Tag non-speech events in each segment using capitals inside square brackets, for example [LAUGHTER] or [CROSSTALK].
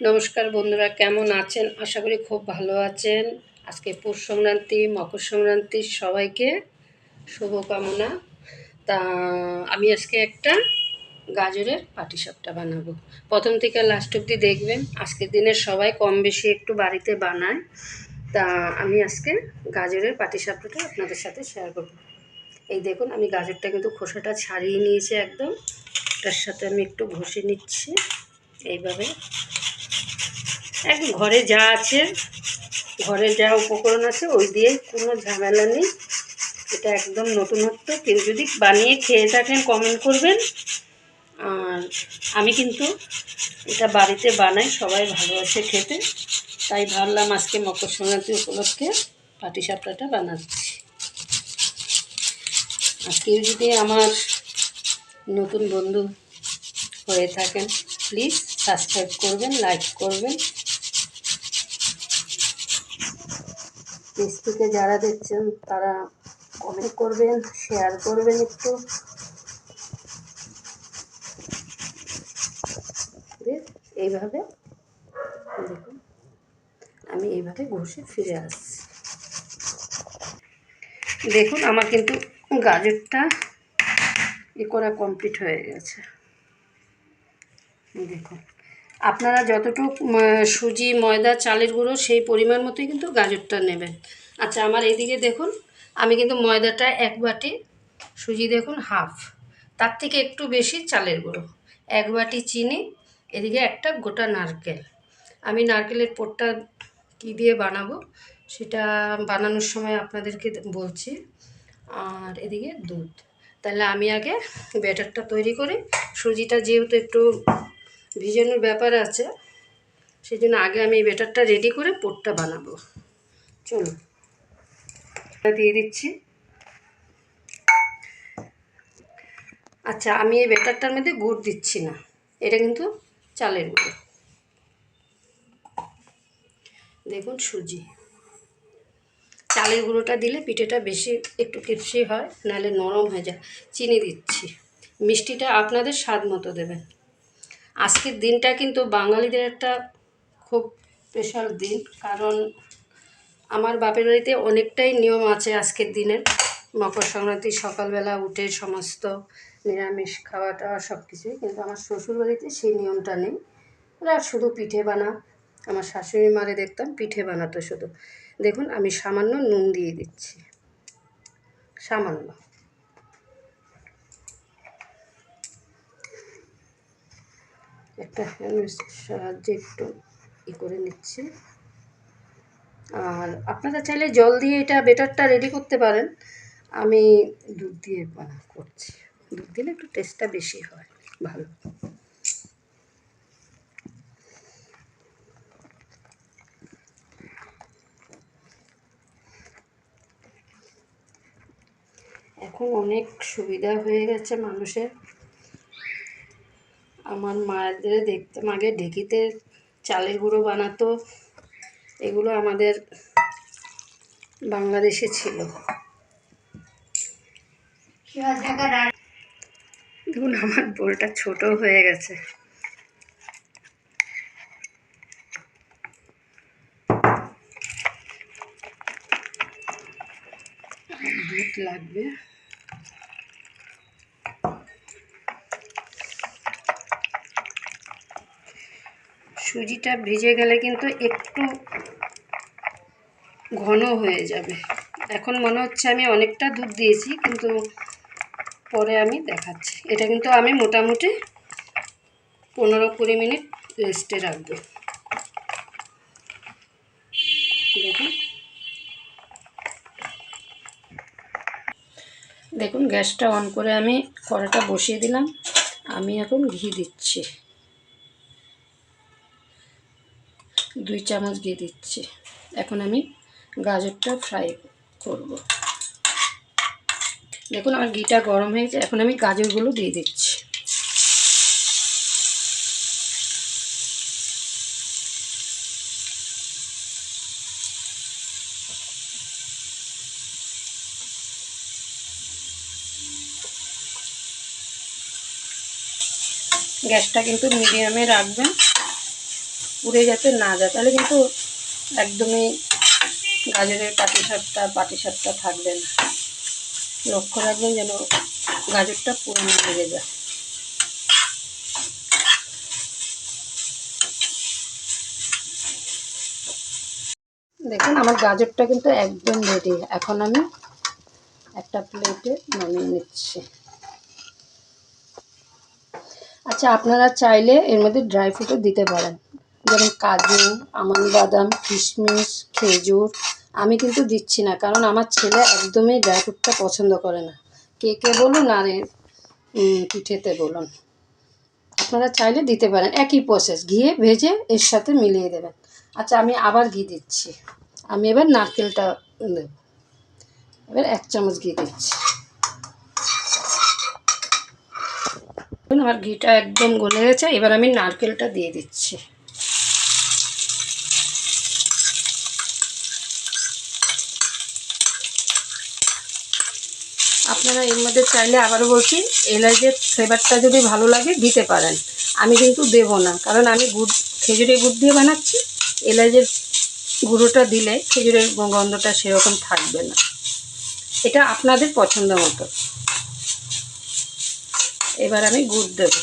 নমস্কার বন্ধুরা, কেমন আছেন? আশা করি খুব ভালো আছেন। আজকে পৌষ সংক্রান্তি, মকর সংক্রান্তি, সবাইকে শুভকামনা। তা, আমি আজকে একটা গাজরের পাটিসাপটা বানাবো। প্রথম থেকে লাস্ট অবধি দেখবেন, আজকের দিনে সবাই কম বেশি একটু বাড়িতে বানায়। তা, আমি আজকে গাজরের পাটিসাপটাটা আপনাদের সাথে শেয়ার করব। এই দেখুন, আমি গাজরটা কিন্তু খোসাটা ছাড়িয়ে নিয়েছি একদম। তার সাথে আমি একটু ঘষে নিচ্ছি। এইভাবে একদম ঘরে যা আছে, ঘরে যা উপকরণ আছে, ওই দিয়ে কোনো ঝামেলা নেই। এটা একদম নতুনত্ব। কেউ যদি বানিয়ে খেয়ে থাকেন কমেন্ট করবেন। আর আমি কিন্তু এটা বাড়িতে বানাই, সবাই ভালোবাসে খেতে। তাই ভাবলাম আজকে মকর সংক্রান্তি উপলক্ষে পাটিসাপটাটা বানাচ্ছি। আর কেউ যদি আমার নতুন বন্ধু হয়ে থাকেন প্লিজ সাবস্ক্রাইব করবেন লাইক করবেন। ফেসবুকে যারা দেখছেন, তারা কমেন্ট করবেন শেয়ার করবেন একটু। এইভাবে, দেখুন, আমি এইভাবে ঘষে ফিরে আসছি। দেখুন, আমার কিন্তু গাজরটা এ করা কমপ্লিট হয়ে গেছে। দেখুন। আপনারা যতটুকু সুজি, ময়দা, চালের গুঁড়ো সেই পরিমাণ মতোই কিন্তু গাজরটা নেবেন। আচ্ছা আমার এইদিকে দেখুন, আমি কিন্তু ময়দাটা এক বাটি, সুজি দেখুন হাফ। তার থেকে একটু বেশি চালের গুঁড়ো, এক বাটি চিনি, এদিকে একটা গোটা নারকেল। আমি নারকেলের পোটটা কী দিয়ে বানাবো, সেটা বানানোর সময় আপনাদেরকে বলছি। আর এদিকে দুধ। তাহলে আমি আগে ব্যাটারটা তৈরি করি। সুজিটা যেহেতু একটু ভিজানোর ব্যাপার আছে সেই জন্য আগে আমি এই ব্যাটারটা রেডি করে পোটটা বানাবো। চলুন দিয়ে দিচ্ছি। আচ্ছা আমি এই ব্যাটারটার মধ্যে গুড় দিচ্ছি না, এটা কিন্তু চালের গুঁড়ো। দেখুন সুজি। চালের গুঁড়োটা দিলে পিঠেটা বেশি, একটু ক্রিপসি হয়, নাহলে নরম হয়ে যায়। চিনি দিচ্ছি। মিষ্টিটা আপনাদের স্বাদ মতো দেবেন। আজকের দিনটা কিন্তু বাঙালিদের একটা খুব স্পেশাল দিন, কারণ আমার বাপের বাড়িতে অনেকটাই নিয়ম আছে আজকের দিনের। মকর সংক্রান্তি, সকালবেলা উঠে সমস্ত নিরামিষ খাওয়া টাওয়া সব কিছুই কিন্তু আমার শ্বশুর বাড়িতে সেই নিয়মটা নেই। ওরা শুধু পিঠে বানা, আমার শাশুড়ি মারে দেখতাম, পিঠে বানাতো শুধু। দেখুন, আমি সামান্য নুন দিয়ে দিচ্ছি। সামান্য। একটা হ্যান্ড সাহায্যে একটু ই করে নিচ্ছি। আর আপনারা চাইলে জল দিয়ে এটা বেটারটা রেডি করতে পারেন। আমি দুধ দিয়ে করছি। দুধ দিলে একটু টেস্টটা বেশি হয়, ভালো। এখন অনেক সুবিধা হয়ে গেছে মানুষের। আমার মায়েদের দেখতাম আগে ঢেকিতে চালের গুঁড়ো বানাতো। এগুলো আমাদের বাংলাদেশে ছিল। দেখুন আমার বোলটা ছোট হয়ে গেছে। লাগবে। সুজিটা ভিজে গেলে কিন্তু একটু ঘন হয়ে যাবে। এখন মনে হচ্ছে আমি অনেকটা দুধ দিয়েছি, কিন্তু পরে আমি দেখাচ্ছি। এটা কিন্তু আমি মোটামুটি পনেরো কুড়ি মিনিট রেস্টে রাখব। দেখুন। দেখুন, গ্যাসটা অন করে আমি কড়াটা বসিয়ে দিলাম। আমি এখন ঘি দিচ্ছি। দুই চামচ দিয়ে দিচ্ছি। এখন আমি গাজরটা ফ্রাই করব। দেখুন আমার ঘিটা গরম হয়েছে এখন আমি গাজরগুলো দিয়ে দিচ্ছি। গ্যাসটা কিন্তু মিডিয়ামে রাখবেন। পুড়ে যাতে না যায়, তাহলে কিন্তু একদমই গাজরের পাটি সাপটা পাটি সাপটা থাকবে না। লক্ষ্য রাখবেন যেন গাজরটা পুরো না লেগে যায়। দেখুন, আমার গাজরটা কিন্তু একদম রেডি এখন আমি একটা প্লেটে নামিয়ে নিচ্ছি। আচ্ছা আপনারা চাইলে এর মধ্যে ড্রাই ফ্রুটও দিতে পারেন। যেমন কাজু আমন বাদাম কিশমিশ, খেজুর আমি কিন্তু দিচ্ছি না। কারণ আমার ছেলে একদমই ড্রাই ফ্রুটটা পছন্দ করে না। কেকে বলুন আর পিঠেতে বলুন। আপনারা চাইলে দিতে পারেন। একই প্রসেস ঘিয়ে ভেজে এর সাথে মিলিয়ে দেবেন। আচ্ছা আমি আবার ঘি দিচ্ছি। আমি এবার নারকেলটা দেব। এবার এক চামচ ঘি দিচ্ছি। আমার ঘিটা একদম গলে গেছে। এবার আমি নারকেলটা দিয়ে দিচ্ছি। আপনারা এর মধ্যে চাইলে আবারও বলছি এলাচের ফ্লেভারটা যদি ভালো লাগে দিতে পারেন। আমি কিন্তু দেব না, কারণ আমি গুড় খেজুরের গুড় দিয়ে বানাচ্ছি। এলাচের গুঁড়োটা দিলে খেজুরের গন্ধটা সেরকম থাকবে না। এটা আপনাদের পছন্দ মতো। এবার আমি গুড় দেব।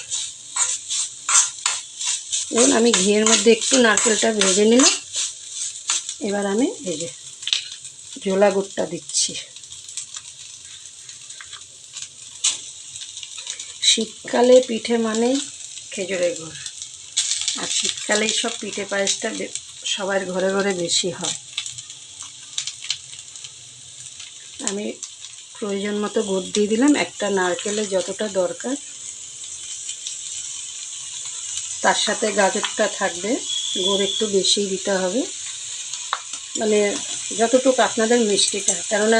দেখুন, আমি ঘিয়ের মধ্যে একটু নারকেলটা ভেজে নিলাম। এবার আমি যে জোলা গুড়টা দিচ্ছি। শীতকালে পিঠে মানেই খেজুরের গুড়। আর শীতকালে সব পিঠে পায়েসটা সবার ঘরে ঘরে বেশি হয়। আমি প্রয়োজন মতো গুড় দিয়ে দিলাম, একটা নারকেলে যতটা দরকার। তার সাথে গাজরটা থাকবে, গুড় একটু বেশি দিতে হবে। মানে যতটুকু আপনাদের মিষ্টিটা, কেননা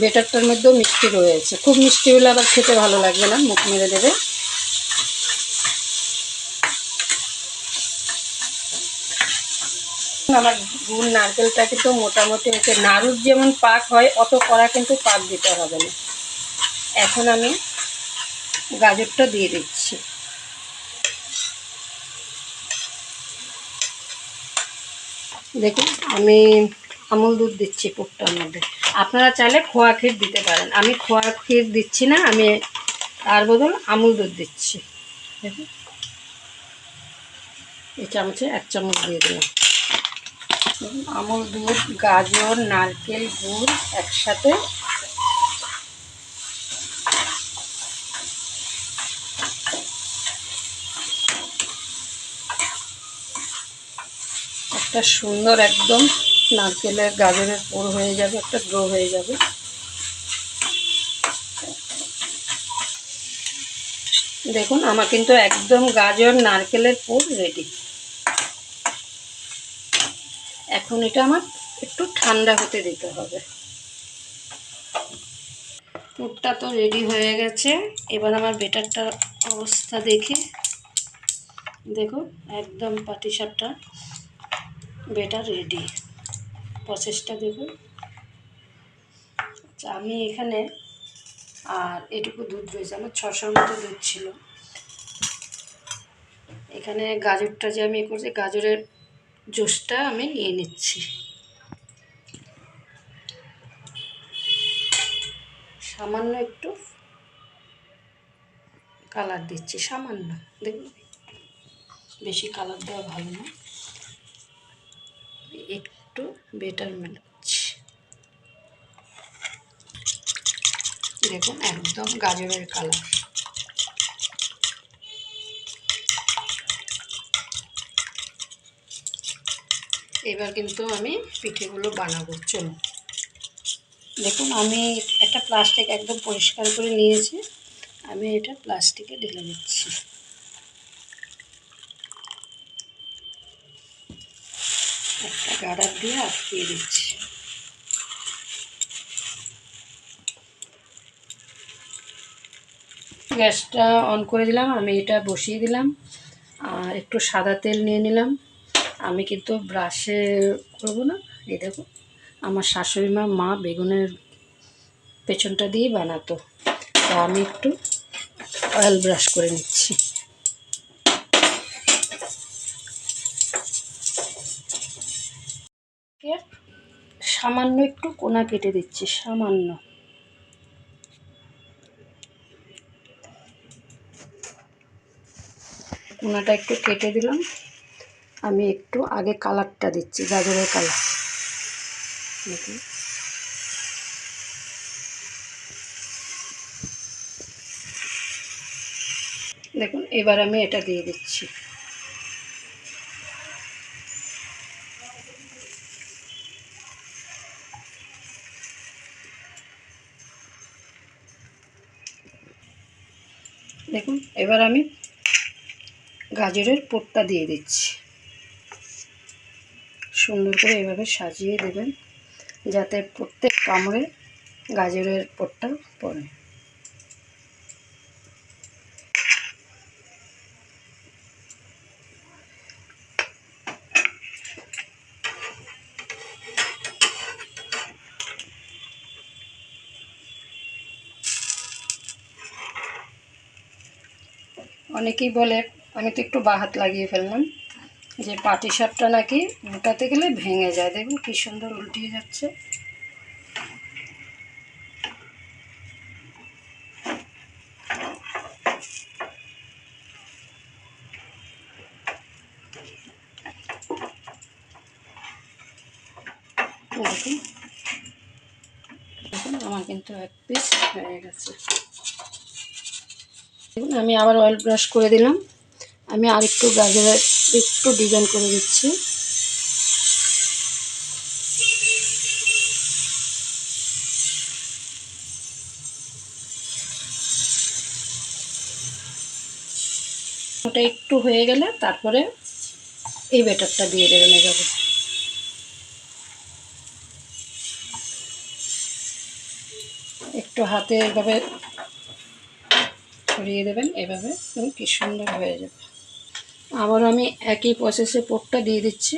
বেটারটার মধ্যেও মিষ্টি রয়েছে। খুব মিষ্টি হলে আবার খেতে ভালো লাগবে না, মুখ মেরে দেবে। আমার গুড় নারকেলটা কিন্তু মোটামুটি হচ্ছে নাড়ুর যেমন পাক হয়, অত কড়া কিন্তু পাক দিতে হবে না। এখন আমি গাজরটা দিয়ে দিচ্ছি। দেখুন, আমি আমুল দুধ দিচ্ছি পুরটার মধ্যে। আপনারা চাইলে খোয়া ক্ষীর দিতে পারেন। আমি খোয়া ক্ষীর দিচ্ছি না, আমি তার বদল আমুল দুধ দিচ্ছি। এই চামচে এক চামচ দিয়ে দিলাম। আমুল দুধ, গাজর, নারকেল, গুড় একসাথে। একটা সুন্দর একদম নারকেলের গাজরের পুর হয়ে যাবে, একটা ড্রো হয়ে যাবে। দেখুন, আমার কিন্তু একদম গাজর নারকেলের পুর রেডি এখন এটা আমার একটু ঠান্ডা হতে দিতে হবে। পুরটা তো রেডি হয়ে গেছে। এবার আমার বেটারটার অবস্থা দেখে। দেখুন, একদম পাটিসাপটা বেটার রেডি প্রসেসটা দেখুন। আচ্ছা আমি এখানে আর এটুকু দুধ রয়েছে, আমার ছশোর মতো দুধ ছিল। এখানে গাজরটা যে আমি করছি, গাজরের জুসটা আমি নিয়ে নিচ্ছি। সামান্য একটু কালার দিচ্ছি, সামান্য, দেখুন। বেশি কালার দেওয়া ভালো না। একটু বেটার মেলাচ্ছি দেখুন, একদম গাজরের কালার এবার কিন্তু আমি পিঠেগুলো বানাবো, চলুন। দেখুন, আমি একটা প্লাস্টিক একদম পরিষ্কার করে নিয়েছি। আমি এটা প্লাস্টিকে ঢেলে দিচ্ছি। গাডার দিয়ে আটকিয়ে দিচ্ছি। গ্যাসটা অন করে দিলাম, আমি এটা বসিয়ে দিলাম, আর একটু সাদা তেল নিয়ে নিলাম। আমি কিন্তু ব্রাশে করব না, এই দেখো, আমার শাশুড়ি মা মা বেগুনের পেছনটা দিয়েই বানাতো। তা আমি একটু অয়েল ব্রাশ করে নিচ্ছি। সামান্য একটু কোনা কেটে দিচ্ছি, সামান্য। কোনাটা একটু কেটে দিলাম। আমি একটু আগে কালারটা দিচ্ছি, গাজরের কালার। দেখুন। দেখুন, এবার আমি এটা দিয়ে দিচ্ছি। দেখুন, এবার আমি গাজরের পোটটা দিয়ে দিচ্ছি। সুন্দর করে এভাবে সাজিয়ে দেবেন, যাতে প্রত্যেক কামড়ে গাজরের পোটটা পড়ে। অনেকেই বলে, আমি তো একটু বাহাত লাগিয়ে ফেললাম। যে পাটি সাপটা নাকি উল্টাতে গেলে ভেঙে যায়। দেখুন কী সুন্দর উল্টিয়ে যাচ্ছে। আমার কিন্তু এক পিস হয়ে গেছে। আমি আবার অয়েল ব্রাশ করে দিলাম। আমি আর একটু গাজরের একটু ডিজাইন করে দিচ্ছি। ওটা একটু হয়ে গেলে তারপরে এই ব্যাটারটা দিয়ে দেবেন এভাবে। একটু হাতে এভাবে ছড়িয়ে দেবেন এভাবে কি সুন্দর হয়ে যাবে। আবার আমি একই প্রসেসে পোটটা দিয়ে দিচ্ছি।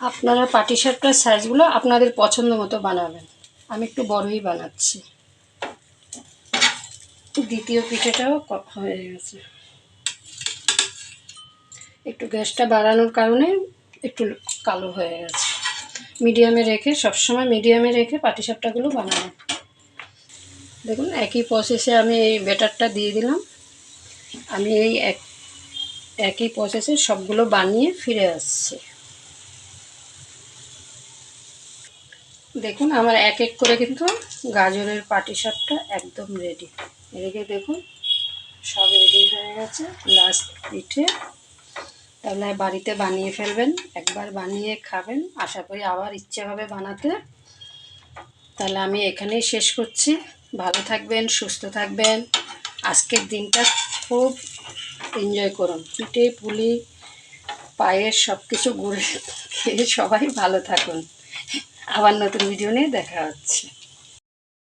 আপনারা পাটি সাপটার সাইজগুলো আপনাদের পছন্দ মতো বানাবেন। আমি একটু বড়ই বানাচ্ছি। দ্বিতীয় পিঠেটাও হয়ে গেছে। একটু গ্যাসটা বাড়ানোর কারণে একটু কালো হয়ে গেছে। মিডিয়ামে রেখে, সবসময় মিডিয়ামে রেখে পাটি পাটিসাপটাগুলো বানানো দেখুন, একই প্রসেসে আমি এই ব্যাটারটা দিয়ে দিলাম। আমি এই এক একই প্রসেসে সবগুলো বানিয়ে ফিরে আসছি। দেখুন, আমার এক এক করে কিন্তু গাজরের পাটি পাটিসাপটা একদম রেডি এদিকে দেখুন, সব রেডি হয়ে গেছে। লাস্ট পিঠে তাহলে বাড়িতে বানিয়ে ফেলবেন, একবার বানিয়ে খাবেন। আশা করি আবার ইচ্ছে হবে বানাতে। তাহলে আমি এখানেই শেষ করছি। ভালো থাকবেন, সুস্থ থাকবেন। আজকের দিনটা খুব এনজয় করুন। পিঠে, পুলি পায়ের সব কিছু ঘুরে [LAUGHS] খেয়ে সবাই ভালো থাকুন। আবার নতুন ভিডিও নিয়ে দেখা হচ্ছে।